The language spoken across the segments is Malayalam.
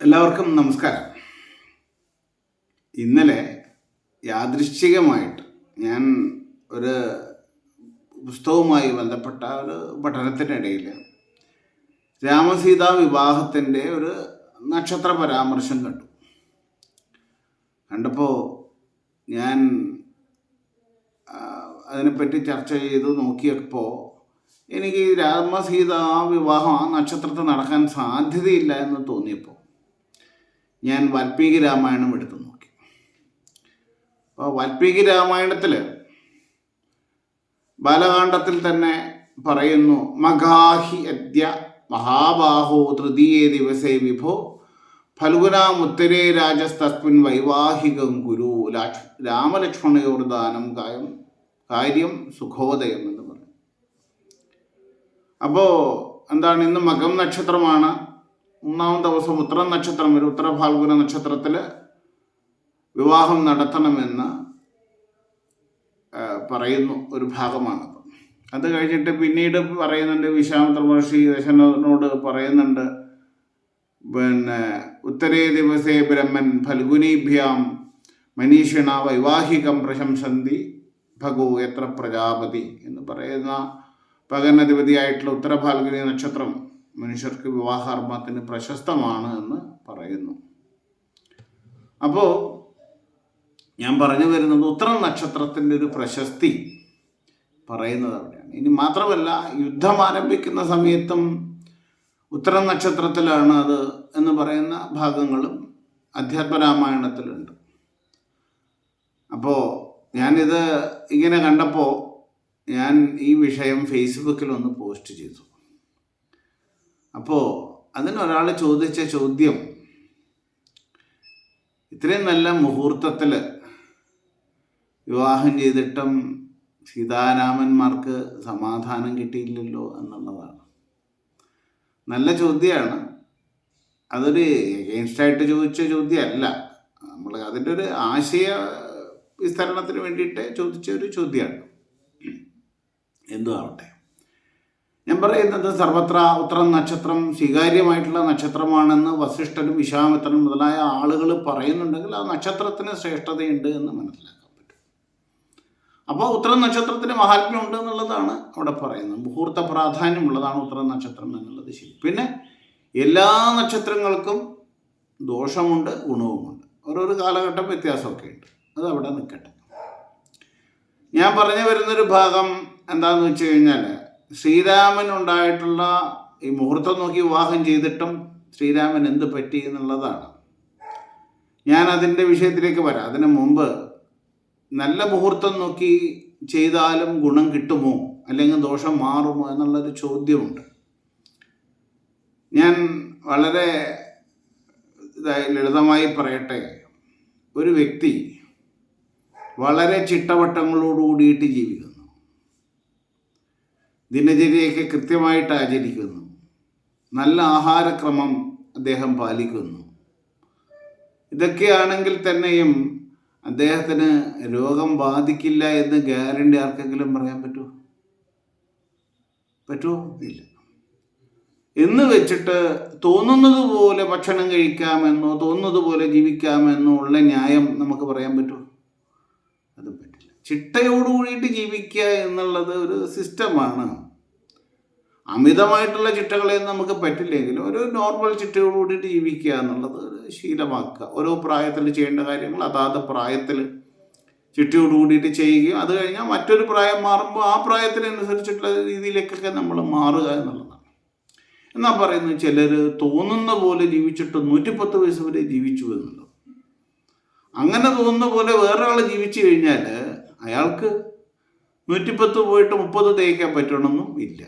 എല്ലാവർക്കും നമസ്കാരം. ഇന്നലെ യാദൃശ്ചികമായിട്ട് ഞാൻ ഒരു പുസ്തകവുമായി ബന്ധപ്പെട്ട ഒരു പഠനത്തിനിടയിൽ രാമസീതാ വിവാഹത്തിന്റെ ഒരു നക്ഷത്ര പരാമർശം കണ്ടു. കണ്ടപ്പോൾ ഞാൻ അതിനെപ്പറ്റി ചർച്ച ചെയ്ത് നോക്കിയപ്പോൾ എനിക്ക് രാമസീതാ വിവാഹം ആ നക്ഷത്രത്തിൽ നടക്കാൻ സാധ്യതയില്ല എന്ന് തോന്നിയപ്പോൾ ഞാൻ വാൽമീകി രാമായണം എടുത്തു നോക്കി. അപ്പോൾ വാൽമീകി രാമായണത്തിൽ ബാലകാണ്ഡത്തിൽ തന്നെ പറയുന്നു മഘാഹി അദ്യ മഹാബാഹോ തൃതീയ ദിവസേ വിഭോ ഫൽഗുനാമുത്തരേ രാജസ്തസ്മിൻ വൈവാഹികം ഗുരു ലാക്ഷ് രാമലക്ഷ്മണയോർദാനം കായം കാര്യം സുഖോദയം എന്ന് പറഞ്ഞു. അപ്പോൾ എന്താണ് ഇന്ന് മകം നക്ഷത്രമാണ്. മൂന്നാം ദിവസം ഉത്തര നക്ഷത്രം ഒരു ഉത്തരഫാൽഗുന നക്ഷത്രത്തിൽ വിവാഹം നടത്തണമെന്ന് പറയുന്നു ഒരു ഭാഗമാണ് അത്. കഴിഞ്ഞിട്ട് പിന്നീട് പറയുന്നുണ്ട് വിശ്വാമിത്ര മഹർഷി ദശനോട് പറയുന്നുണ്ട് പിന്നെ ഉത്തരേ ദിവസേ ബ്രഹ്മൻ ഫൽഗുനീഭ്യാം മനീഷിണ വൈവാഹികം പ്രശംസന്തി ഭഗു എത്ര പ്രജാപതി എന്ന് പറയുന്ന പകർണധിപതിയായിട്ടുള്ള ഉത്തരഫാൽഗുനി നക്ഷത്രം മനുഷ്യർക്ക് വിവാഹർമ്മത്തിന് പ്രശസ്തമാണ് എന്ന് പറയുന്നു. അപ്പോൾ ഞാൻ പറഞ്ഞു വരുന്നത് ഉത്തര നക്ഷത്രത്തിന്റെ ഒരു പ്രശസ്തി പറയുന്നത് അവിടെയാണ്. ഇനി മാത്രമല്ല യുദ്ധം ആരംഭിക്കുന്ന സമയത്തും ഉത്തര നക്ഷത്രത്തിലാണ് അത് എന്ന് പറയുന്ന ഭാഗങ്ങളും അധ്യാത്മരാമായണത്തിലുണ്ട് അപ്പോൾ ഞാനിത് ഇങ്ങനെ കണ്ടപ്പോൾ ഞാൻ ഈ വിഷയം ഫേസ്ബുക്കിൽ ഒന്ന് പോസ്റ്റ് ചെയ്തു. അപ്പോൾ ഒരാൾ ചോദിച്ച ചോദ്യം ഇത്രയും നല്ല മുഹൂർത്തത്തിൽ വിവാഹം ചെയ്തിട്ടും സീതാരാമന്മാർക്ക് സമാധാനം കിട്ടിയില്ലല്ലോ എന്നുള്ളതാണ്. നല്ല ചോദ്യമാണ് അതൊരു എഗെയിൻസ്റ്റായിട്ട് ചോദിച്ച ചോദ്യമല്ല. നമ്മൾ അതിന്റെ ഒരു ആശയ വിസ്തരണത്തിന് വേണ്ടിയിട്ട് ചോദിച്ച ഒരു ചോദ്യമാണ്. എന്തു ആവട്ടെ ഞാൻ പറയുന്നത് സർവത്ര ഉത്തരം നക്ഷത്രം സ്വീകാര്യമായിട്ടുള്ള നക്ഷത്രമാണെന്ന് വസിഷ്ഠനും വിശ്വാമിത്രനും മുതലായ ആളുകൾ പറയുന്നുണ്ടെങ്കിൽ ആ നക്ഷത്രത്തിന് ശ്രേഷ്ഠതയുണ്ട് എന്ന് മനസ്സിലാക്കാൻ പറ്റും. അപ്പോൾ ഉത്തരം നക്ഷത്രത്തിന് മഹാത്മ്യമുണ്ട് എന്നുള്ളതാണ് അവിടെ പറയുന്നത്. മുഹൂർത്ത പ്രാധാന്യമുള്ളതാണ് ഉത്തരം നക്ഷത്രം എന്നുള്ളത് ശരി. പിന്നെ എല്ലാ നക്ഷത്രങ്ങൾക്കും ദോഷമുണ്ട് ഗുണവുമുണ്ട്. ഓരോരോ കാലഘട്ടം വ്യത്യാസമൊക്കെ ഉണ്ട്. അത് അവിടെ നിൽക്കട്ടെ. ഞാൻ പറഞ്ഞു വരുന്നൊരു ഭാഗം എന്താണെന്ന് വെച്ച് കഴിഞ്ഞാൽ ശ്രീരാമൻ ഉണ്ടായിട്ടുള്ള ഈ മുഹൂർത്തം നോക്കി വിവാഹം ചെയ്തിട്ടും ശ്രീരാമൻ എന്ത് പറ്റി എന്നുള്ളതാണ്. ഞാൻ അതിന്റെ വിഷയത്തിലേക്ക് വരാം. അതിനു മുമ്പ് നല്ല മുഹൂർത്തം നോക്കി ചെയ്താലും ഗുണം കിട്ടുമോ? അല്ലെങ്കിൽ ദോഷം മാറുമോ എന്നുള്ളൊരു ചോദ്യമുണ്ട്. ഞാൻ വളരെ ലളിതമായി പറയട്ടെ. ഒരു വ്യക്തി വളരെ ചിട്ടവട്ടങ്ങളോട് കൂടിയിട്ട് ജീവിക്കുന്നു. ദിനചര്യയൊക്കെ കൃത്യമായിട്ട് ആചരിക്കുന്നു. നല്ല ആഹാരക്രമം അദ്ദേഹം പാലിക്കുന്നു. ഇതൊക്കെയാണെങ്കിൽ തന്നെയും അദ്ദേഹത്തിന് രോഗം ബാധിക്കില്ല എന്ന് ഗ്യാരണ്ടി ആർക്കെങ്കിലും പറയാൻ പറ്റുമോ? പറ്റുമോ? ഇല്ല. എന്ന് വെച്ചിട്ട് തോന്നുന്നത് പോലെ ഭക്ഷണം കഴിക്കാമെന്നോ തോന്നുന്നത് പോലെ ജീവിക്കാമെന്നോ ഉള്ള ന്യായം നമുക്ക് പറയാൻ പറ്റുമോ? അതും പറ്റില്ല ചിട്ടയോട് കൂടിയിട്ട് ജീവിക്കുക എന്നുള്ളത് ഒരു സിസ്റ്റമാണ്. അമിതമായിട്ടുള്ള ചിട്ടകളെയൊന്നും നമുക്ക് പറ്റില്ലെങ്കിലും ഒരു നോർമൽ ചിട്ടയോട് കൂടിയിട്ട് ജീവിക്കുക എന്നുള്ളത് ഒരു ശീലമാക്കുക. ഓരോ പ്രായത്തിൽ ചെയ്യേണ്ട കാര്യങ്ങൾ അതാത് പ്രായത്തിൽ ചിട്ടയോട് കൂടിയിട്ട് ചെയ്യുകയും അത് കഴിഞ്ഞാൽ മറ്റൊരു പ്രായം മാറുമ്പോൾ ആ പ്രായത്തിനനുസരിച്ചിട്ടുള്ള രീതിയിലേക്കൊക്കെ നമ്മൾ മാറുക എന്നുള്ളതാണ്. എന്നാ പറയുന്നത് ചിലർ തോന്നുന്ന പോലെ ജീവിച്ചിട്ട് നൂറ്റിപ്പത്ത് വയസ്സ് വരെ ജീവിച്ചു എന്നുള്ളത്. അങ്ങനെ തോന്നുന്ന പോലെ വേറൊരാൾ ജീവിച്ചു കഴിഞ്ഞാൽ അയാൾക്ക് നൂറ്റിപ്പത്ത് പോയിട്ട് മുപ്പത് തേക്കാൻ പറ്റണമെന്നും ഇല്ല.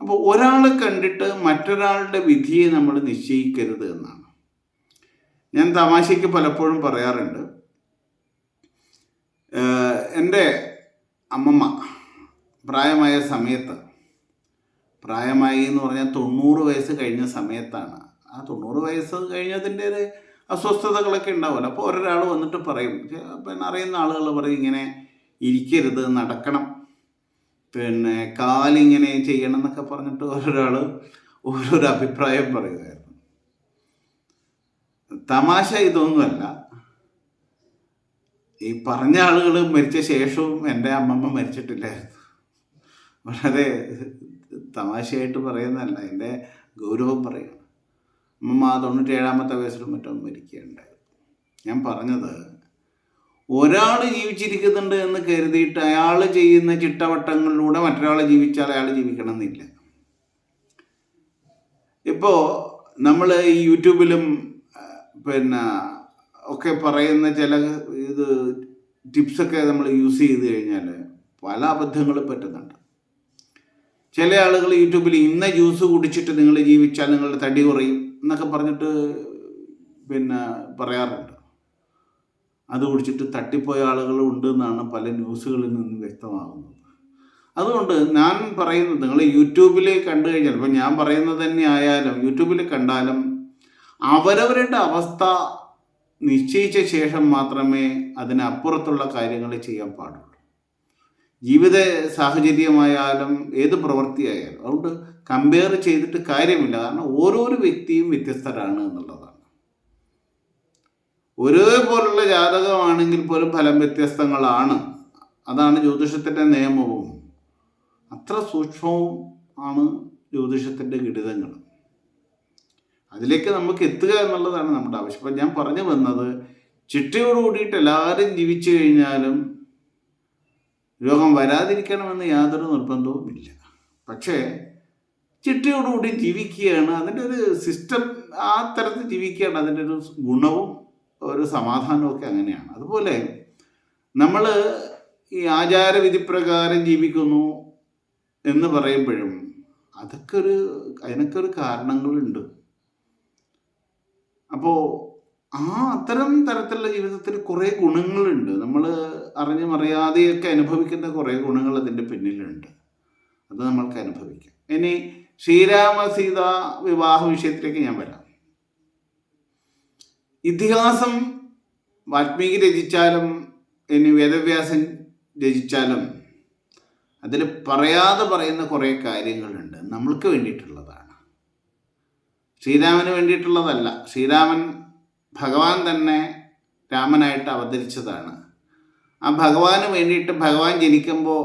അപ്പോൾ ഒരാളെ കണ്ടിട്ട് മറ്റൊരാളുടെ വിധിയെ നമ്മൾ നിശ്ചയിക്കരുത് എന്നാണ്. ഞാൻ തമാശയ്ക്ക് പലപ്പോഴും പറയാറുണ്ട്. എന്റെ അമ്മമ്മ പ്രായമായ സമയത്ത് പ്രായമായി എന്ന് പറഞ്ഞാൽ തൊണ്ണൂറ് വയസ്സ് കഴിഞ്ഞ സമയത്താണ്. ആ തൊണ്ണൂറ് വയസ്സ് കഴിഞ്ഞതിന്റെ അസ്വസ്ഥതകളൊക്കെ ഉണ്ടാവുമല്ലോ. അപ്പോൾ ഒരാൾ വന്നിട്ട് പറയും പിന്നെ അറിയുന്ന ആളുകൾ പറയും ഇങ്ങനെ ഇരിക്കരുത് നടക്കണം. പിന്നെ കാലിങ്ങനെ ചെയ്യണം എന്നൊക്കെ പറഞ്ഞിട്ട് ഓരോരാൾ ഓരോരോ അഭിപ്രായം പറയുമായിരുന്നു. തമാശ ഇതൊന്നുമല്ല. ഈ പറഞ്ഞ ആളുകൾ മരിച്ച ശേഷവും എന്റെ അമ്മമ്മ മരിച്ചിട്ടില്ലായിരുന്നു. വളരെ തമാശയായിട്ട് പറയുന്നതല്ല എന്റെ ഗൗരവം പറയുന്നു. അമ്മമ്മ തൊണ്ണൂറ്റി ഏഴാമത്തെ വയസ്സിലും മറ്റും മരിക്കുകയുണ്ടായി. ഞാൻ പറഞ്ഞത് ഒരാൾ ജീവിച്ചിരിക്കുന്നുണ്ട് എന്ന് കരുതിയിട്ട് അയാൾ ചെയ്യുന്ന ചിട്ടവട്ടങ്ങളിലൂടെ മറ്റൊരാൾ ജീവിച്ചാൽ അയാൾ ജീവിക്കണം എന്നില്ല ഇപ്പോൾ നമ്മൾ ഈ യൂട്യൂബിലും പിന്നെ ഒക്കെ പറയുന്ന ചില ഇത് ടിപ്സൊക്കെ നമ്മൾ യൂസ് ചെയ്ത് കഴിഞ്ഞാൽ പല അബദ്ധങ്ങളും പറ്റുന്നുണ്ട്. ചില ആളുകൾ യൂട്യൂബിൽ ഇന്ന ജ്യൂസ് കുടിച്ചിട്ട് നിങ്ങൾ ജീവിച്ചാൽ നിങ്ങളുടെ തടി കുറയും. എന്നൊക്കെ പറഞ്ഞിട്ട് പിന്നെ പറയാറുണ്ട്. അത് കുടിച്ചിട്ട് തട്ടിപ്പോയ ആളുകൾ ഉണ്ട് എന്നാണ് പല ന്യൂസുകളിൽ നിന്ന് വ്യക്തമാകുന്നത്. അതുകൊണ്ട് ഞാൻ പറയുന്നത് നിങ്ങൾ യൂട്യൂബിൽ കണ്ടു കഴിഞ്ഞാൽ ഇപ്പം ഞാൻ പറയുന്നത് തന്നെ ആയാലും യൂട്യൂബിൽ കണ്ടാലും അവരവരുടെ അവസ്ഥ നിശ്ചയിച്ച ശേഷം മാത്രമേ അതിനപ്പുറത്തുള്ള കാര്യങ്ങൾ ചെയ്യാൻ പാടുള്ളൂ. ജീവിത സാഹചര്യമായാലും ഏത് പ്രവൃത്തിയായാലും അതുകൊണ്ട് കമ്പയർ ചെയ്തിട്ട് കാര്യമില്ല. കാരണം ഓരോരോ വ്യക്തിയും വ്യത്യസ്തരാണ് എന്നുള്ളതാണ്. ഒരേപോലുള്ള ജാതകമാണെങ്കിൽ പോലും ഫലം വ്യത്യസ്തങ്ങളാണ്. അതാണ് ജ്യോതിഷത്തിന്റെ നിയമവും. അത്ര സൂക്ഷ്മവും ആണ് ജ്യോതിഷത്തിന്റെ ഗണിതങ്ങൾ അതിലേക്ക് നമുക്ക് എത്തുക എന്നുള്ളതാണ് നമ്മുടെ ആവശ്യം. ഞാൻ പറഞ്ഞു വന്നത് ചിട്ടയോട് കൂടിയിട്ട് എല്ലാവരും ജീവിച്ചു കഴിഞ്ഞാലും രോഗം വരാതിരിക്കണമെന്ന് യാതൊരു നിർബന്ധവും ഇല്ല. പക്ഷേ ചിട്ടയോടുകൂടി ജീവിക്കുകയാണ്. അതിന്റെ ഒരു സിസ്റ്റം ആ തരത്തിൽ ജീവിക്കുകയാണ്. അതിന്റെ ഒരു ഗുണവും ഒരു സമാധാനവും ഒക്കെ അങ്ങനെയാണ്. അതുപോലെ നമ്മൾ ഈ ആചാരവിധിപ്രകാരം ജീവിക്കുന്നു എന്ന് പറയുമ്പോഴും അതൊക്കെ ഒരു അതിനൊക്കെ ഒരു കാരണങ്ങളുണ്ട്. അപ്പോൾ ആ അത്തരം തരത്തിലുള്ള ജീവിതത്തിൽ കുറേ ഗുണങ്ങളുണ്ട്. നമ്മൾ അറിഞ്ഞും അറിയാതെയൊക്കെ അനുഭവിക്കുന്ന കുറേ ഗുണങ്ങൾ അതിന്റെ പിന്നിലുണ്ട്. അത് നമ്മൾക്ക് അനുഭവിക്കാം. ഇനി ശ്രീരാമ സീത വിവാഹ വിഷയത്തിലേക്ക് ഞാൻ വരാം. ഇതിഹാസം വാൽമീകി രചിച്ചാലും ഇനി വേദവ്യാസൻ രചിച്ചാലും അതിൽ പറയാതെ പറയുന്ന കുറേ കാര്യങ്ങളുണ്ട്. നമ്മൾക്ക് വേണ്ടിയിട്ടുള്ളതാണ്. ശ്രീരാമന് വേണ്ടിയിട്ടുള്ളതല്ല. ശ്രീരാമൻ ഭഗവാൻ തന്നെ രാമനായിട്ട് അവതരിച്ചതാണ്. ആ ഭഗവാന് വേണ്ടിയിട്ട് ഭഗവാൻ ജനിക്കുമ്പോൾ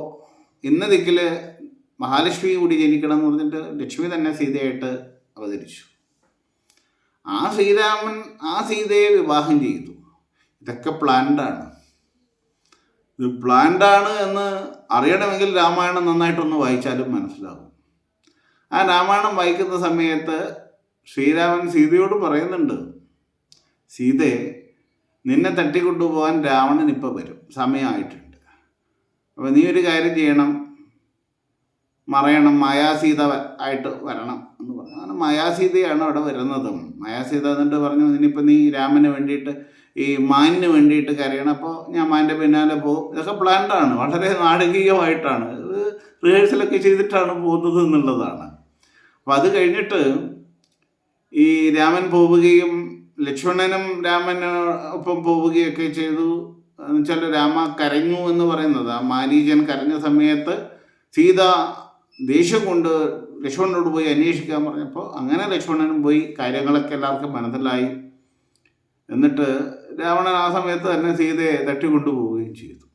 ഇന്ന ദിക്കിൽ മഹാലക്ഷ്മി കൂടി ജനിക്കണം എന്ന് പറഞ്ഞിട്ട് ലക്ഷ്മി തന്നെ സീതയായിട്ട് അവതരിച്ചു. ആ ശ്രീരാമൻ ആ സീതയെ വിവാഹം ചെയ്തു. ഇതൊക്കെ പ്ലാൻഡാണ് ഇത് പ്ലാൻഡാണ് എന്ന് അറിയണമെങ്കിൽ രാമായണം നന്നായിട്ടൊന്ന് വായിച്ചാലും മനസ്സിലാകും ആ രാമായണം വായിക്കുന്ന സമയത്ത് ശ്രീരാമൻ സീതയോട് പറയുന്നുണ്ട് സീതേ നിന്നെ തട്ടിക്കൊണ്ടുപോകാൻ രാവണൻ ഇപ്പോൾ വരും. സമയമായിട്ടുണ്ട്. അപ്പോൾ നീ ഒരു കാര്യം ചെയ്യണം. മറയണം. മായാസീത ആയിട്ട് വരണം എന്ന് പറഞ്ഞു. അങ്ങനെ മായാസീതയാണ് അവിടെ വരുന്നതും. മായാസീത എന്നിട്ട് പറഞ്ഞു ഇനിയിപ്പോൾ നീ രാമന് വേണ്ടിയിട്ട് ഈ മാനിന് വേണ്ടിയിട്ട് കരയണം. അപ്പോൾ ഞാൻ മാന്റെ പിന്നാലെ പോകും. ഇതൊക്കെ പ്ലാൻഡാണ് വളരെ നാടകീയമായിട്ടാണ്. ഇത് റിഹേഴ്സലൊക്കെ ചെയ്തിട്ടാണ് പോകുന്നത് എന്നുള്ളതാണ്. അപ്പോൾ അത് കഴിഞ്ഞിട്ട് ഈ രാമൻ പോവുകയും ലക്ഷ്മണനും രാമന് ഒപ്പം പോവുകയൊക്കെ ചെയ്തു. എന്നുവെച്ചാൽ രാമ കരഞ്ഞു എന്ന് പറയുന്നത്. ആ മാരീചൻ കരഞ്ഞ സമയത്ത് സീത ദേഷ്യം കൊണ്ട് ലക്ഷ്മണനോട് പോയി അന്വേഷിക്കാൻ പറഞ്ഞപ്പോൾ അങ്ങനെ ലക്ഷ്മണനും പോയി കാര്യങ്ങളൊക്കെ എല്ലാവർക്കും മനസ്സിലായി. എന്നിട്ട് രാവണൻ ആ സമയത്ത് തന്നെ സീതയെ തട്ടിക്കൊണ്ടുപോവുകയും ചെയ്തു.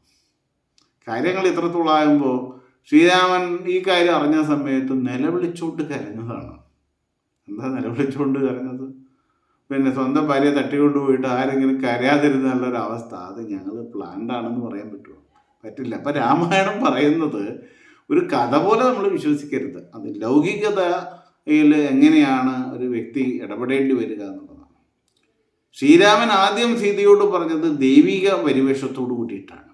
കാര്യങ്ങൾ ഇത്രത്തോളാകുമ്പോൾ ശ്രീരാമൻ ഈ കാര്യം അറിഞ്ഞ സമയത്ത് നിലവിളിച്ചോണ്ട് കരഞ്ഞതാണ്. എന്താ നിലവിളിച്ചോണ്ട് കരഞ്ഞത്? പിന്നെ സ്വന്തം ഭാര്യയെ തട്ടിക്കൊണ്ടുപോയിട്ട് ആരെങ്കിലും കരയാതിരുന്നുള്ളൊരവസ്ഥ അത് ഞങ്ങൾ പ്ലാൻഡ് ആണെന്ന് പറയാൻ പറ്റുമോ? പറ്റില്ല. അപ്പം രാമായണം പറയുന്നത് ഒരു കഥ പോലെ നമ്മൾ വിശ്വസിക്കരുത്. അത് ലൗകികതയിൽ എങ്ങനെയാണ് ഒരു വ്യക്തി ഇടപെടേണ്ടി വരിക എന്നുള്ളതാണ്. ശ്രീരാമൻ ആദ്യം സീതയോട് പറഞ്ഞത് ദൈവിക പരിവേഷത്തോട് കൂടിയിട്ടാണ്.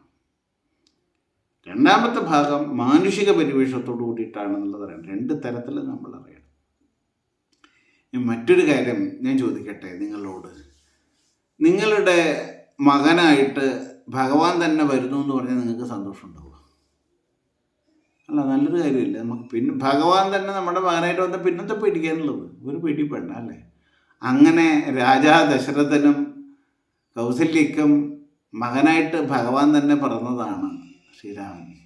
രണ്ടാമത്തെ ഭാഗം മാനുഷിക പരിവേഷത്തോട് കൂടിയിട്ടാണെന്നുള്ളത് രണ്ട് തരത്തിൽ നമ്മൾ അറിയണം. മറ്റൊരു കാര്യം ഞാൻ ചോദിക്കട്ടെ നിങ്ങളോട്? നിങ്ങളുടെ മകനായിട്ട് ഭഗവാൻ തന്നെ വരുന്നു എന്ന് പറഞ്ഞാൽ നിങ്ങൾക്ക് സന്തോഷമുണ്ടാവുക അല്ല നല്ലൊരു കാര്യമില്ല. നമുക്ക് പിന്നെ ഭഗവാൻ തന്നെ നമ്മുടെ മകനായിട്ട് വന്ന പിന്നത്തെ പേടിക്കാനുള്ളത്. ഒരു പേടിപ്പെടണം അല്ലേ? അങ്ങനെ രാജാ ദശരഥനും കൗസല്യക്കും മകനായിട്ട് ഭഗവാൻ തന്നെ പറഞ്ഞതാണ് ശ്രീരാമൻ.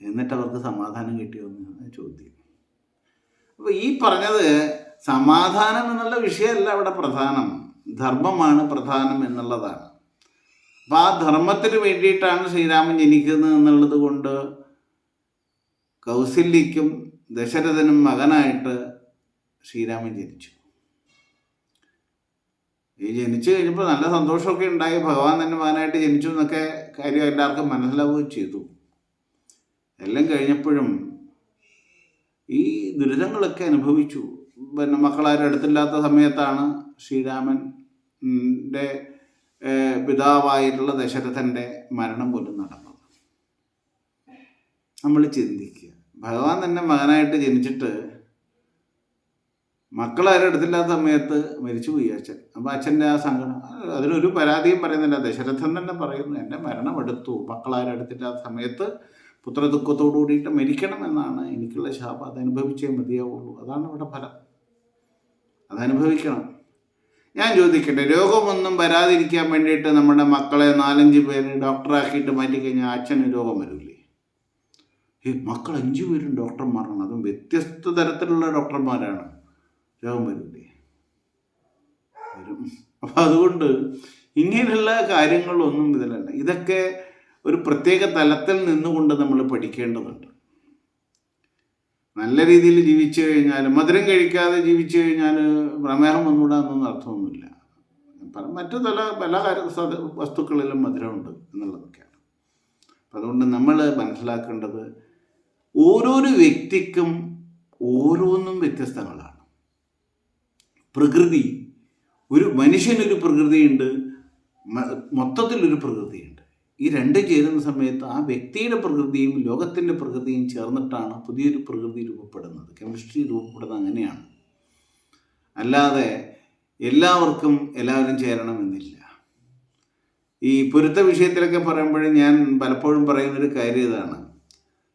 എന്നിട്ട് അവർക്ക് സമാധാനം കിട്ടിയോ എന്നാണ് ചോദ്യം അപ്പോൾ ഈ പറഞ്ഞത് സമാധാനം എന്നുള്ള വിഷയമല്ല അവിടെ പ്രധാനം. ധർമ്മമാണ് പ്രധാനം എന്നുള്ളതാണ്. അപ്പം ആ ധർമ്മത്തിന് വേണ്ടിയിട്ടാണ് ശ്രീരാമൻ ജനിക്കുന്നത് എന്നുള്ളത് കൊണ്ട് കൗസല്യയ്ക്കും ദശരഥനും മകനായിട്ട് ശ്രീരാമൻ ജനിച്ചു. ഈ ജനിച്ചു കഴിഞ്ഞപ്പോൾ നല്ല സന്തോഷമൊക്കെ ഉണ്ടായി. ഭഗവാൻ തന്നെ മകനായിട്ട് ജനിച്ചു എന്നൊക്കെ കാര്യം എല്ലാവർക്കും മനസ്സിലാവുകയും ചെയ്തു. എല്ലാം കഴിഞ്ഞപ്പോഴും ഈ ദുരിതങ്ങളൊക്കെ അനുഭവിച്ചു. പിന്നെ മക്കളാരും അടുത്തില്ലാത്ത സമയത്താണ് ശ്രീരാമന്റെ പിതാവായിട്ടുള്ള ദശരഥന്റെ മരണം പോലും നടന്നത്. നമ്മൾ ചിന്തിക്കുക. ഭഗവാൻ തന്നെ മകനായിട്ട് ജനിച്ചിട്ട് മക്കളാരും എടുത്തില്ലാത്ത സമയത്ത് മരിച്ചുപോയി അച്ഛൻ. അപ്പം അച്ഛന്റെ ആ സങ്കടം അതിലൊരു പരാതിയും പറയുന്നില്ല. ദശരഥൻ തന്നെ പറയുന്നു എന്റെ മരണം എടുത്തു. മക്കളാരും എടുത്തില്ലാത്ത സമയത്ത് പുത്രദുഃഖത്തോടു കൂടിയിട്ട് മരിക്കണം എന്നാണ് എനിക്കുള്ള ശാപം. അത് അനുഭവിച്ചേ മതിയാവുള്ളൂ. അതാണ് ഇവിടെ ഫലം. അതനുഭവിക്കണം. ഞാൻ ചോദിക്കട്ടെ രോഗമൊന്നും വരാതിരിക്കാൻ വേണ്ടിയിട്ട് നമ്മുടെ മക്കളെ നാലഞ്ച് പേര് ഡോക്ടറാക്കിയിട്ട് മാറ്റിക്കഴിഞ്ഞാൽ അച്ഛന് രോഗം വരില്ലേ ഈ മക്കൾ അഞ്ചു പേരും ഡോക്ടർമാരാണ്. അതും വ്യത്യസ്ത തരത്തിലുള്ള ഡോക്ടർമാരാണ്. രോഗം വരില്ലേ വരും. അപ്പം അതുകൊണ്ട് ഇങ്ങനെയുള്ള കാര്യങ്ങളൊന്നും ഇതിലല്ല. ഇതൊക്കെ ഒരു പ്രത്യേക തലത്തിൽ നിന്നുകൊണ്ട് നമ്മൾ പഠിക്കേണ്ടതുണ്ട്. നല്ല രീതിയിൽ ജീവിച്ചു കഴിഞ്ഞാൽ മധുരം കഴിക്കാതെ ജീവിച്ചു കഴിഞ്ഞാൽ പ്രമേഹം വന്നുകൂടാന്നൊന്നും അർത്ഥമൊന്നുമില്ല. പല മറ്റു തല പല വസ്തുക്കളിലും മധുരമുണ്ട് എന്നുള്ളതൊക്കെയാണ്. അപ്പം അതുകൊണ്ട് നമ്മൾ മനസ്സിലാക്കേണ്ടത് ഓരോരോ വ്യക്തിക്കും ഓരോന്നും വ്യത്യസ്തങ്ങളാണ്. പ്രകൃതി ഒരു മനുഷ്യനൊരു പ്രകൃതിയുണ്ട് മൊത്തത്തിലൊരു പ്രകൃതിയുണ്ട്. ഈ രണ്ടും ചേരുന്ന സമയത്ത് ആ വ്യക്തിയുടെ പ്രകൃതിയും ലോകത്തിന്റെ പ്രകൃതിയും ചേർന്നിട്ടാണ് പുതിയൊരു പ്രകൃതി രൂപപ്പെടുന്നത്. കെമിസ്ട്രി രൂപപ്പെടുന്നത് അങ്ങനെയാണ്. അല്ലാതെ എല്ലാവർക്കും എല്ലാവരും ചേരണമെന്നില്ല. ഈ പൊരുത്ത വിഷയത്തിലൊക്കെ പറയുമ്പോഴും ഞാൻ പലപ്പോഴും പറയുന്നൊരു കാര്യം ഇതാണ്.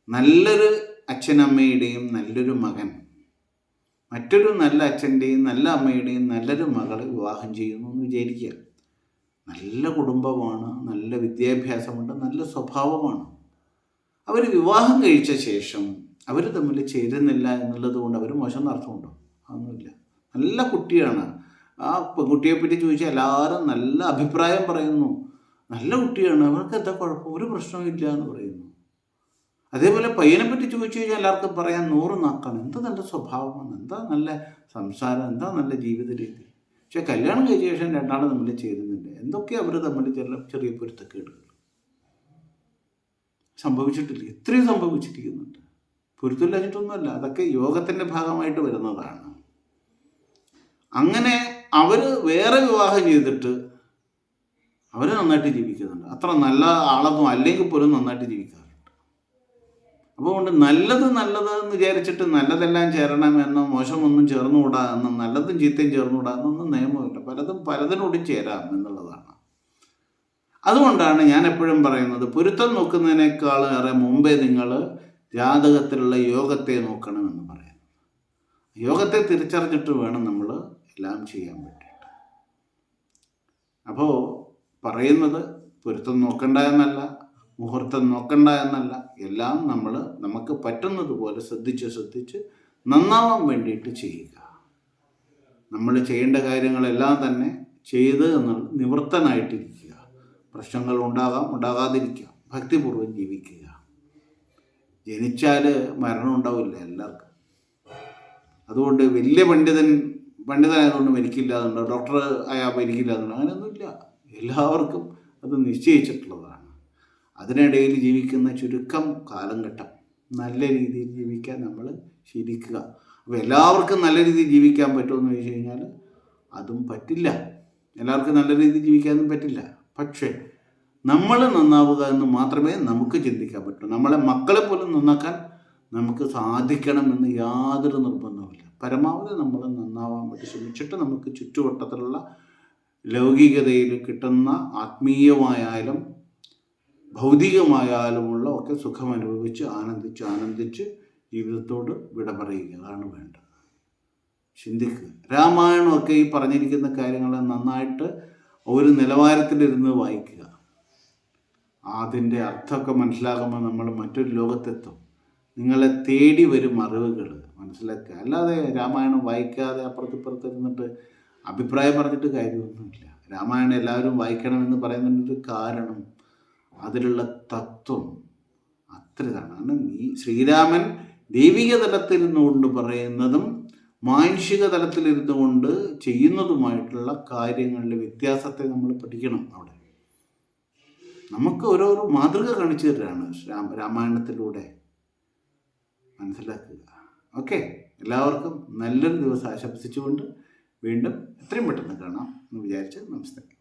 നല്ലൊരു അച്ഛനമ്മയുടെയും നല്ലൊരു മകൻ മറ്റൊരു നല്ല അച്ഛന്റെയും നല്ല അമ്മയുടെയും നല്ലൊരു മകളെ വിവാഹം ചെയ്യുന്നു എന്ന് വിചാരിക്കുക. നല്ല കുടുംബമാണ് നല്ല വിദ്യാഭ്യാസമുണ്ട് നല്ല സ്വഭാവമാണ്. അവർ വിവാഹം കഴിച്ച ശേഷം അവർ തമ്മിൽ ചേരുന്നില്ല എന്നുള്ളത് കൊണ്ട് അവർ മോശം അർത്ഥമുണ്ടോ അതൊന്നുമില്ല. നല്ല കുട്ടിയാണ്. ആ പെൺകുട്ടിയെപ്പറ്റി ചോദിച്ചാൽ എല്ലാവരും നല്ല അഭിപ്രായം പറയുന്നു. നല്ല കുട്ടിയാണ്. അവർക്ക് എന്താ കുഴപ്പം? ഒരു പ്രശ്നമില്ല എന്ന് പറയുന്നു. അതേപോലെ പയ്യനെ പറ്റി ചോദിച്ചു കഴിഞ്ഞാൽ എല്ലാവർക്കും പറയാൻ നൂറ് നാക്കാണ്. എന്താ നല്ല സ്വഭാവമാണ്? എന്താ നല്ല സംസാരം? എന്താ നല്ല ജീവിത രീതി പക്ഷെ കല്യാണം കഴിച്ച ശേഷം രണ്ടാളും തമ്മിൽ ചേരുന്നില്ല എന്തൊക്കെ അവർ തമ്മിൽ ചില ചെറിയ പൊരുത്തക്കേടുകൾ. സംഭവിച്ചിട്ടില്ല. ഇത്രയും സംഭവിച്ചിരിക്കുന്നുണ്ട്. പൊരുത്തമില്ലാഞ്ഞിട്ടൊന്നുമല്ല. അതൊക്കെ യോഗത്തിന്റെ ഭാഗമായിട്ട് വരുന്നതാണ്. അങ്ങനെ അവർ വേറെ വിവാഹം ചെയ്തിട്ട് അവർ നന്നായിട്ട് ജീവിക്കുന്നുണ്ട്. അത്ര നല്ല ആളൊന്നും അല്ലെങ്കിൽ പോലും നന്നായിട്ട് ജീവിക്കാറുണ്ട് അപ്പോൾ നല്ലത് നല്ലത് എന്ന് വിചാരിച്ചിട്ട് നല്ലതെല്ലാം ചേരണമെന്നോ മോശമൊന്നും ചേർന്നുകൂടാ എന്നും നല്ലതും ചീത്തയും ചേർന്നുകൂടാ എന്നൊന്നും നിയമമില്ല. പലതും പലതിനോടും ചേരാം എന്നുള്ളതാണ്. അതുകൊണ്ടാണ് ഞാൻ എപ്പോഴും പറയുന്നത് പൊരുത്തം നോക്കുന്നതിനേക്കാൾ ഏറെ മുമ്പേ നിങ്ങൾ ജാതകത്തിലുള്ള യോഗത്തെ നോക്കണമെന്ന് പറയാം യോഗത്തെ തിരിച്ചറിഞ്ഞിട്ട് വേണം നമ്മൾ എല്ലാം ചെയ്യാൻ വേണ്ടിയിട്ട്. അപ്പോൾ പറയുന്നത് പൊരുത്തം നോക്കണ്ട എന്നല്ല. മുഹൂർത്തം നോക്കണ്ട എന്നല്ല. എല്ലാം നമ്മൾ നമുക്ക് പറ്റുന്നതുപോലെ ശ്രദ്ധിച്ച് ശ്രദ്ധിച്ച് നന്നാവാൻ വേണ്ടിയിട്ട് ചെയ്യുക. നമ്മൾ ചെയ്യേണ്ട കാര്യങ്ങളെല്ലാം തന്നെ ചെയ്ത് എന്നുള്ള നിവൃത്തനായിട്ടിരിക്കുക പ്രശ്നങ്ങൾ ഉണ്ടാകാം ഉണ്ടാകാതിരിക്കാം. ഭക്തിപൂർവം ജീവിക്കുക. ജനിച്ചാൽ മരണം ഉണ്ടാവില്ല എല്ലാവർക്കും. അതുകൊണ്ട് വലിയ പണ്ഡിതൻ പണ്ഡിതനായതുകൊണ്ട് മരിക്കില്ല എന്നുണ്ടോ ഡോക്ടർ ആയാൽ മരിക്കില്ല എന്നുണ്ടോ അങ്ങനെയൊന്നുമില്ല. എല്ലാവർക്കും അത് നിശ്ചയിച്ചിട്ടുള്ളതാണ്. അതിനിടയിൽ ജീവിക്കുന്ന ചുരുക്കം കാലഘട്ടം നല്ല രീതിയിൽ ജീവിക്കാൻ നമ്മൾ ശീലിക്കുക. അപ്പോൾ എല്ലാവർക്കും നല്ല രീതിയിൽ ജീവിക്കാൻ പറ്റുമെന്ന് ചോദിച്ചു കഴിഞ്ഞാൽ അതും പറ്റില്ല. എല്ലാവർക്കും നല്ല രീതിയിൽ ജീവിക്കാനും പറ്റില്ല. പക്ഷേ നമ്മൾ നന്നാവുക എന്ന് മാത്രമേ നമുക്ക് ചിന്തിക്കാൻ പറ്റൂ. നമ്മളെ മക്കളെ പോലും നന്നാക്കാൻ നമുക്ക് സാധിക്കണമെന്ന് യാതൊരു നിർബന്ധവുമില്ല. പരമാവധി നമ്മൾ നന്നാവാൻ വേണ്ടി ശ്രമിച്ചിട്ട് നമുക്ക് ചുറ്റുവട്ടത്തിലുള്ള ലൗകികതയിൽ കിട്ടുന്ന ആത്മീയമായാലും ഭൗതികമായാലുമുള്ള ഒക്കെ സുഖം അനുഭവിച്ച് ആനന്ദിച്ച് ആനന്ദിച്ച് ജീവിതത്തോട് വിട പറയുക അതാണ് വേണ്ടത്. ചിന്തിക്കുക രാമായണമൊക്കെ ഈ പറഞ്ഞിരിക്കുന്ന കാര്യങ്ങളെ നന്നായിട്ട് ഒരു നിലവാരത്തിലിരുന്ന് വായിക്കുക. അതിന്റെ അർത്ഥമൊക്കെ മനസ്സിലാകുമ്പോൾ നമ്മൾ മറ്റൊരു ലോകത്തെത്തും. നിങ്ങളെ തേടി വരും അറിവുകൾ മനസ്സിലാക്കുക. അല്ലാതെ രാമായണം വായിക്കാതെ അപ്പുറത്തിപ്പുറത്ത് ഇരുന്നിട്ട് അഭിപ്രായം പറഞ്ഞിട്ട് കാര്യമൊന്നുമില്ല. രാമായണം എല്ലാവരും വായിക്കണമെന്ന് പറയുന്നതിന്റെ ഒരു കാരണം അതിലുള്ള തത്വം അത്ര ഇതാണ് കാരണം ഈ ശ്രീരാമൻ ദൈവിക തലത്തിൽ നിന്നുകൊണ്ട് പറയുന്നതും മാനുഷിക തലത്തിലിരുന്നു കൊണ്ട് ചെയ്യുന്നതുമായിട്ടുള്ള കാര്യങ്ങളിലെ വ്യത്യാസത്തെ നമ്മൾ പഠിക്കണം അവിടെ. നമുക്ക് ഓരോരോ മാതൃക കാണിച്ചു തരാണ് രാമ രാമായണത്തിലൂടെ. മനസ്സിലാക്കുക. ഓക്കെ. എല്ലാവർക്കും നല്ലൊരു ദിവസം ആശംസിച്ചുകൊണ്ട് വീണ്ടും എത്രയും പെട്ടെന്ന് കാണാം എന്ന് വിചാരിച്ച് നമസ്തേ.